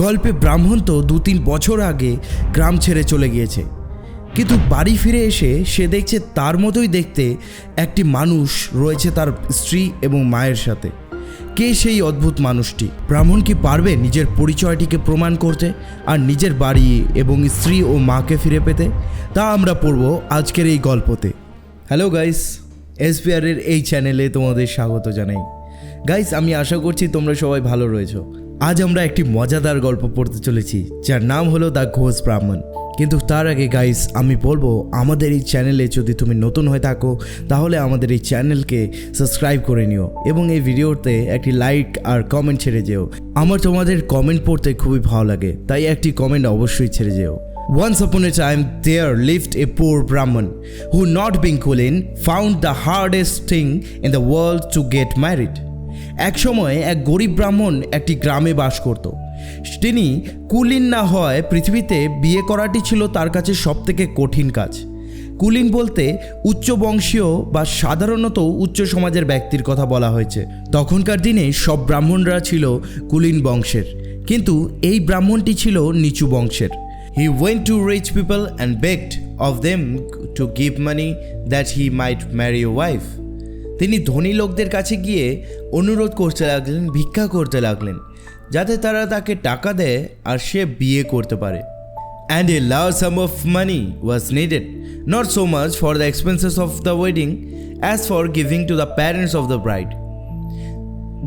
গল্পে ব্রাহ্মণ তো দু তিন বছর আগে গ্রাম ছেড়ে চলে গিয়েছে। কিন্তু বাড়ি ফিরে এসে সে দেখছে তার মতোই দেখতে একটি মানুষ রয়েছে তার স্ত্রী এবং মায়ের সাথে। কে সেই অদ্ভুত মানুষটি? ব্রাহ্মণ কি পারবে নিজের পরিচয়টিকে প্রমাণ করতে আর নিজের বাড়ি এবং স্ত্রী ও মাকে ফিরে পেতে? তা আমরা পড়ব আজকের এই গল্পতে। হ্যালো গাইস এসপিআরের এই চ্যানেলে তোমাদের স্বাগত জানাই। গাইস আমি আশা করছি তোমরা সবাই ভালো রয়েছো। আজ আমরা একটি মজাদার গল্প পড়তে চলেছি যার নাম হলো দ্য ঘোষ ব্রাহ্মণ। কিন্তু তার আগে গাইস আমি বলব আমাদের এই চ্যানেলে যদি তুমি নতুন হয়ে থাকো তাহলে আমাদের এই চ্যানেলকে সাবস্ক্রাইব করে নিও এবং এই ভিডিওতে একটি লাইক আর কমেন্ট ছেড়ে যেও। আমার তোমাদের কমেন্ট পড়তে খুবই ভালো লাগে তাই একটি কমেন্ট অবশ্যই ছেড়ে যেও। Once upon a time, there lived a poor Brahmin who, not being Kulin, found the hardest thing in the world to get married. এক সময় এক গরিব ব্রাহ্মণ একটি গ্রামে বাস করত। তিনি কুলিন না হয় পৃথিবীতে বিয়ে করাটি ছিল তার কাছে সবথেকে কঠিন কাজ। কুলিন বলতে উচ্চ বংশীয় বা সাধারণত উচ্চ সমাজের ব্যক্তির কথা বলা হয়েছে। তখনকার দিনে সব ব্রাহ্মণরা ছিল কুলিন বংশের, কিন্তু এই ব্রাহ্মণটি ছিল নিচু বংশের। He went to rich people and begged of them to give money that he might marry wife তিনি ধনী লোকদের কাছে গিয়ে অনুরোধ করতে লাগলেন, ভিক্ষা করতে লাগলেন, যাতে তারা তাকে টাকা দেয় আর সে বিয়ে করতে পারে। And a large sum of money was needed not so much for the expenses of the wedding as for giving to the parents of the bride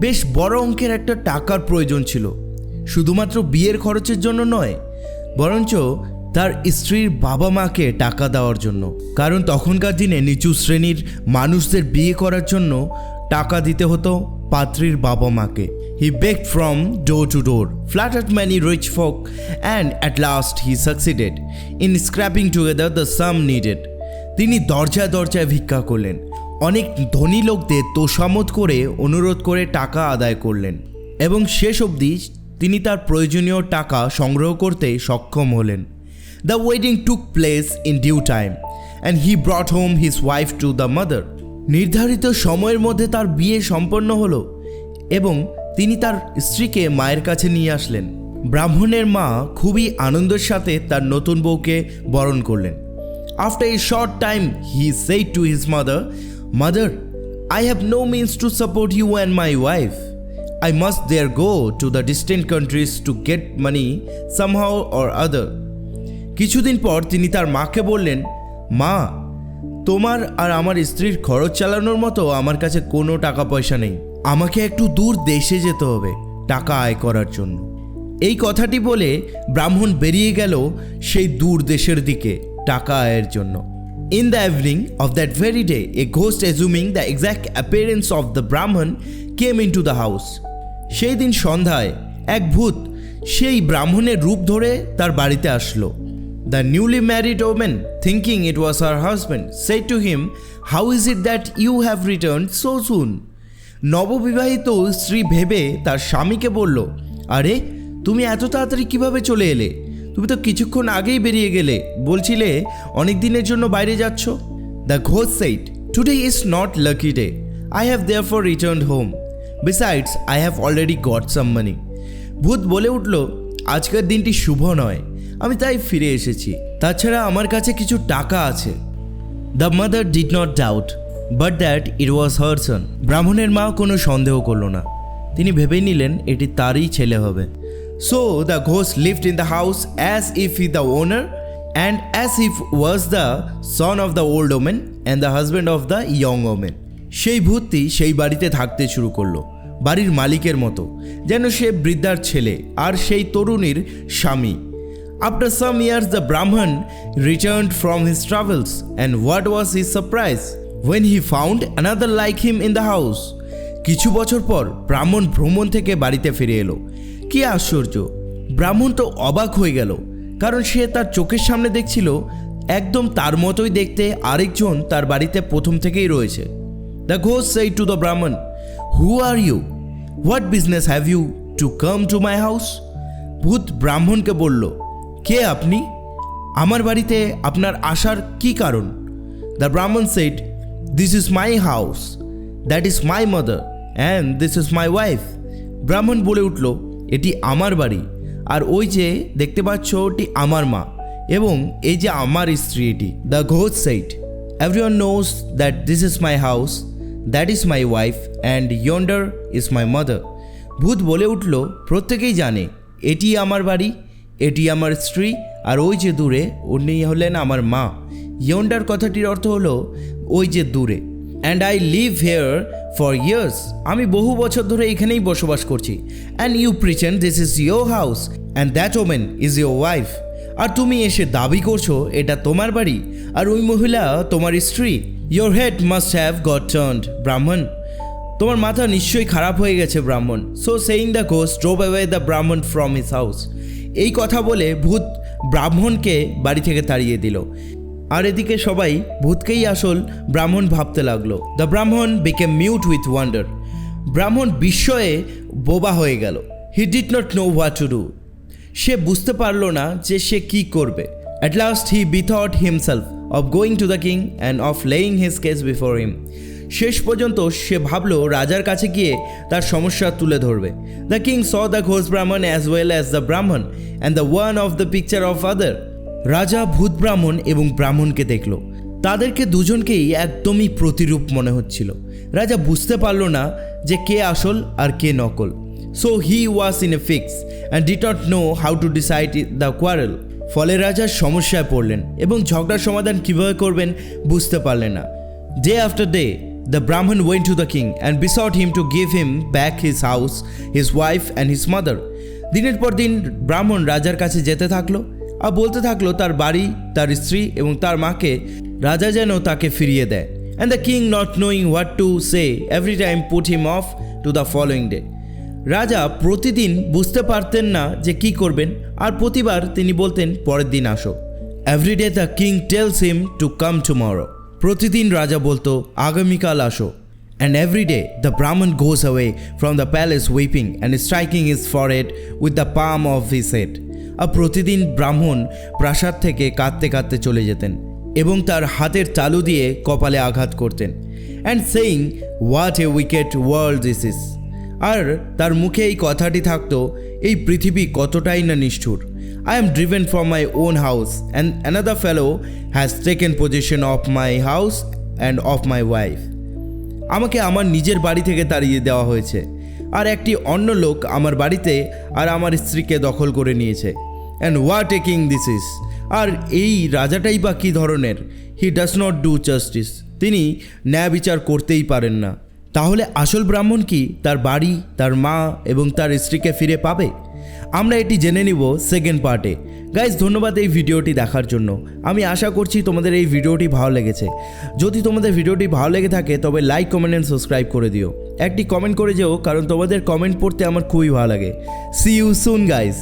বেশ বড় অঙ্কের একটা টাকার প্রয়োজন ছিল, শুধুমাত্র বিয়ের খরচের জন্য নয়, বরঞ্চ তার স্ত্রীর বাবা মাকে টাকা দেওয়ার জন্য। কারণ তখনকার দিনে নিচু শ্রেণির মানুষদের বিয়ে করার জন্য টাকা দিতে হতো পাত্রীর বাবা মাকে। He begged from door to door flattered many rich folk and at last he succeeded in scraping together the sum needed তিনি দরজায় দরজায় ভিক্ষা করলেন। অনেক ধনী লোকদের তোষামত করে অনুরোধ করে টাকা আদায় করলেন। এবং শেষ অবধি তিনি তার প্রয়োজনীয় টাকা সংগ্রহ করতে সক্ষম হলেন। The wedding took place in due time and he brought home his wife to the mother নির্ধারিত সময়ের মধ্যে তার বিয়ে সম্পন্ন হলো এবং তিনি তার স্ত্রীকে মায়ের কাছে নিয়ে আসলেন ব্রাহ্মণের মা খুবই আনন্দের সাথে তার নতুন বউকে বরণ করলেন After a short time, he said to his mother, Mother, I have no means to support you and my wife. I must there go to the distant countries to get money somehow or other. কিছুদিন পর তিনি তার মাকে বললেন, মা, তোমার আর আমার স্ত্রীর খরচ চালানোর মতো আমার কাছে কোনো টাকা পয়সা নেই। আমাকে একটু দূর দেশে যেতে হবে টাকা আয় করার জন্য। এই কথাটি বলে ব্রাহ্মণ বেরিয়ে গেল সেই দূর দেশের দিকে টাকা আয়ের জন্য। In the evening of that very day a ghost assuming the exact appearance of the brahman came into the house সেই দিন সন্ধ্যায় এক ভূত সেই ব্রাহ্মণের রূপ ধরে তার বাড়িতে আসলো। The newly married woman thinking it was her husband said to him how is it that you have return so soon নববিবাহিত স্ত্রী ভেবে তার স্বামীকে বলল, আরে, তুমি এত তাড়াতাড়ি কীভাবে চলে এলে? তুমি তো কিছুক্ষণ আগেই বেরিয়ে গেলে। বলছিলে, অনেক দিনের জন্য বাইরে যাচ্ছ? The Ghosh said today is not lucky day I have therefore return home besides I have already got some money ভূত বলে উঠল, আজকের দিনটি শুভ নয়। আমি তাই ফিরে এসেছি। তাছাড়া আমার কাছে কিছু টাকা আছে। The mother did not doubt but that it was her son ব্রাহ্মণের মা কোনো সন্দেহ করল না। তিনি ভেবে নিলেন, এটি তারই ছেলে হবে। So the Ghosh lived in the house as if he the owner and as if was the son of the old woman and the husband of the young woman সেই ভূতটি সেই বাড়িতে থাকতে শুরু করল, বাড়ির মালিকের মতো, যেন সে বৃদ্ধার ছেলে আর সেই তরুণীর স্বামী। After some years, the Brahman returned from his travels, and what was his surprise? When he found another like him in the house? কিছু বছর পর ব্রাহ্মণ ভ্রমণ থেকে বাড়িতে ফিরে এলো। কি আশ্চর্য! ব্রাহ্মণ তো অবাক হয়ে গেল কারণ সে তার চোখের সামনে দেখছিল একদম তার মতোই দেখতে আরেকজন তার বাড়িতে প্রথম থেকেই রয়েছে। দ্য ঘোষ সেই to the brahman who are you what business have you to come to my house ভূত ব্রাহ্মণকে বলল কে আপনি? আমার বাড়িতে আপনার আসার কি কারণ? The brahman said this is my house that is my mother and this is my wife ব্রাহ্মণ বলে উঠল, এটি আমার বাড়ি। আর ওই যে দেখতে পাচ্ছ ওটি আমার মা। এবং এই যে আমার স্ত্রী এটি। The Ghosh said everyone knows that this is my house that is my wife and yonder is my mother ভূত বলে উঠল, প্রত্যেকেই জানে, এটি আমার বাড়ি। এটি আমার স্ত্রী, আর ওই যে দূরে, উনি হলেন আমার মা। ইয়ন্ডার কথাটির অর্থ হলো, ওই যে দূরে। And I live here for years আমি বহু বছর ধরে এখানেই বসবাস করছি। And you pretend this is your house and that woman is your wife আর তুমি এসে দাবি করছ, এটা তোমার বাড়ি, আর ওই মহিলা তোমার স্ত্রী। Your head must have got turned brahman. তোমার মাথা নিশ্চয়ই খারাপ হয়ে গেছে, ব্রাহ্মণ। So saying the Ghosh drove away the brahman from his house এই কথা বলে ভূত ব্রাহ্মণকে বাড়ি থেকে তাড়িয়ে দিল। আর এদিকে সবাই ভূতকেই আসল ব্রাহ্মণ ভাবতে লাগল। দ্য ব্রাহ্মণ বিকেম মিউট উইথ ওয়ান্ডার ব্রাহ্মণ বিস্ময়ে বোবা হয়ে গেল। He did not know what to do সে বুঝতে পারল না যে সে কি করবে। At last he bethought himself of going to the king and of laying his case before him শেষ পর্যন্ত সে ভাবলো রাজার কাছে গিয়ে তার সমস্যা তুলে ধরবে। The king saw the Ghosh brahman as well as the brahman and the one of the picture of other রাজা ভূত ব্রাহ্মণ এবং ব্রাহ্মণকে দেখল। তাদেরকে দুজনকেই একদমই প্রতিরূপ মনে হচ্ছিল। রাজা বুঝতে পারল না যে কে আসল আর কে নকল। So he was in a fix and did not know how to decide the quarrel ফলে রাজা সমস্যায় পড়লেন এবং ঝগড়ার সমাধান কীভাবে করবেন বুঝতে পারলেন না। Day after day the brahman went to the king and besought him to give him back his house his wife and his mother দিনের পর দিন ব্রাহ্মণ রাজার কাছে যেতে থাকল। আর বলতে থাকল, তার বাড়ি, তার স্ত্রী এবং তার মাকে রাজা যেন তাকে ফিরিয়ে দেয়। And the king not knowing what to say every time put him off to the following day রাজা প্রতিদিন বুঝতে পারতেন না যে কি করবেন। আর প্রতিবার তিনি বলতেন, পরের দিন আসো। Every day the king tells him to come tomorrow প্রতিদিন রাজা বলতো, আগামীকাল আসো। And every day, the Brahman goes away from the palace weeping and striking his forehead with the palm of his head. আর প্রতিদিন ব্রাহ্মণ প্রাসাদ থেকে কাঁদতে কাঁদতে চলে যেতেন এবং তার হাতের তালু দিয়ে কপালে আঘাত করতেন and saying what a wicked world this is আর তার মুখে এই কথাটি থাকতো, এই পৃথিবী কতটাই না নিষ্ঠুর। I am driven from my own house and another fellow has taken position of my house and of my wife আমাকে আমার নিজের বাড়ি থেকে তাড়িয়ে দেওয়া হয়েছে, আর একটি অন্য লোক আমার বাড়িতে আর আমার স্ত্রীকে দখল করে নিয়েছে। And what taking this is আর এই রাজাটাই বা কী ধরনের? He does not do justice তিনি ন্যায় বিচার করতেই পারেন না। তাহলে আসল ব্রাহ্মণ কি তার বাড়ি, তার মা এবং তার স্ত্রীকে ফিরে পাবে? আমরা এটি জেনে নিব সেকেন্ড পার্টে গাইজ ধন্যবাদ এই ভিডিওটি দেখার জন্য। আমি আশা করছি তোমাদের এই ভিডিওটি ভালো লেগেছে। যদি তোমাদের ভিডিওটি ভালো লেগে থাকে, তবে লাইক কমেন্ট অ্যান্ড সাবস্ক্রাইব করে দিও। একটি কমেন্ট করে যেও, কারণ তোমাদের কমেন্ট পড়তে আমার খুবই ভালো লাগে। C you soon guys